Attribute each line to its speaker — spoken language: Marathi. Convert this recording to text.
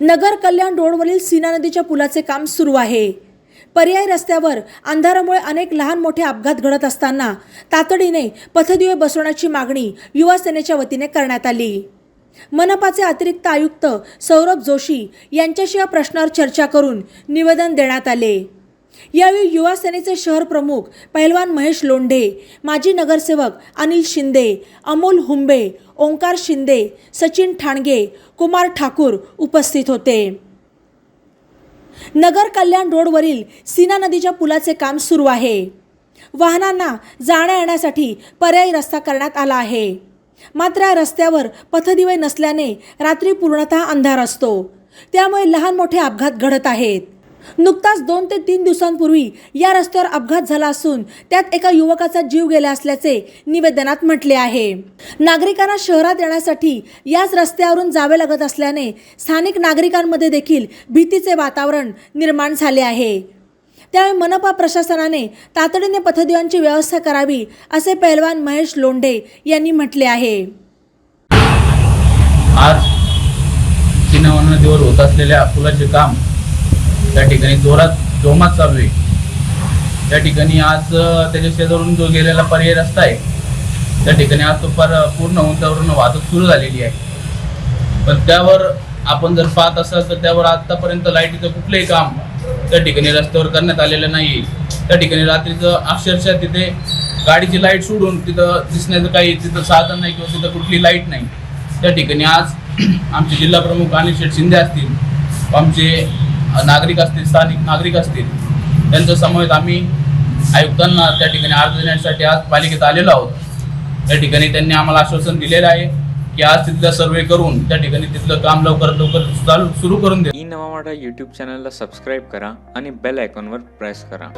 Speaker 1: नगर कल्याण रोडवरील सीना नदीच्या पुलाचे काम सुरू आहे. पर्यायी रस्त्यावर अंधारामुळे अनेक लहान मोठे अपघात घडत असताना तातडीने पथदिवे बसवण्याची मागणी युवा सेनेच्या वतीने करण्यात आली. मनपाचे अतिरिक्त आयुक्त सौरभ जोशी यांच्याशी या प्रश्नावर चर्चा करून निवेदन देण्यात आले. यावेळी युवा सेनेचे शहर प्रमुख पैलवान महेश लोंढे माजी नगरसेवक अनिल शिंदे अमोल हुंबे ओंकार शिंदे सचिन ठाणगे कुमार ठाकूर उपस्थित होते. नगर कल्याण रोडवरील सीना नदीच्या पुलाचे काम सुरू आहे. वाहनांना जाण्या येण्यासाठी पर्यायी रस्ता करण्यात आला आहे. मात्र या रस्त्यावर पथदिवे नसल्याने रात्री पूर्णतः अंधार असतो. त्यामुळे लहान मोठे अपघात घडत आहेत. नुकताच दोन ते तीन दिवसांपूर्वी या रस्त्यावर अपघात झाला असून त्यात एका युवकाचा जीव गेला असल्याचे निवेदनात म्हटले आहे. नागरिकांना शहरात येण्यासाठी याच रस्त्यावरून जावे लागत असल्याने स्थानिक नागरिकांमध्ये देखील भीतीचे वातावरण निर्माण झाले आहे. त्यावेळी मनपा प्रशासनाने तातडीने पथदिवांची व्यवस्था करावी असे पहलवान महेश लोंढे यांनी म्हटले आहे.
Speaker 2: आज सिनेमा होत असलेल्या अकोलाचे काम त्या ठिकाणी जोरात जोमात चालू आहे. त्या ठिकाणी आज त्याच्या शेजारून जो गेलेला पर्याय रस्ता आहे त्या ठिकाणी आज तो पर पूर्ण उंचावरून वाहतूक सुरू झालेली आहे. पण त्यावर आपण जर पाहत असाल तर त्यावर आतापर्यंत लाईटीचं कुठलंही काम त्या ठिकाणी रस्त्यावर करण्यात आलेलं नाही त्या ठिकाणी रात्रीचं अक्षरशः तिथे गाडीची लाइट सोडून तिथं दिसण्याचं काही तिथं साधन नाही किंवा तिथं कुठली लाइट नाही. त्या ठिकाणी आज आमचे जिल्हा प्रमुख अनिल शेठ शिंदे असतील आमचे नागरिक असतील स्थानिक नागरिक असतील त्यांच्या समवेत आम्ही आयुक्तांना त्या ठिकाणी अर्ज देण्यासाठी आज पालिकेत आलेलो आहोत. त्या ठिकाणी त्यांनी आम्हाला आश्वासन दिलेलं आहे की आज तिथला सर्वे करून त्या ठिकाणी तिथलं काम लवकरात लवकर चालू सुरू करून दे
Speaker 3: ई नवा मराठा यूट्यूब चॅनलला सबस्क्राईब करा आणि बेल आयकॉनवर प्रेस करा.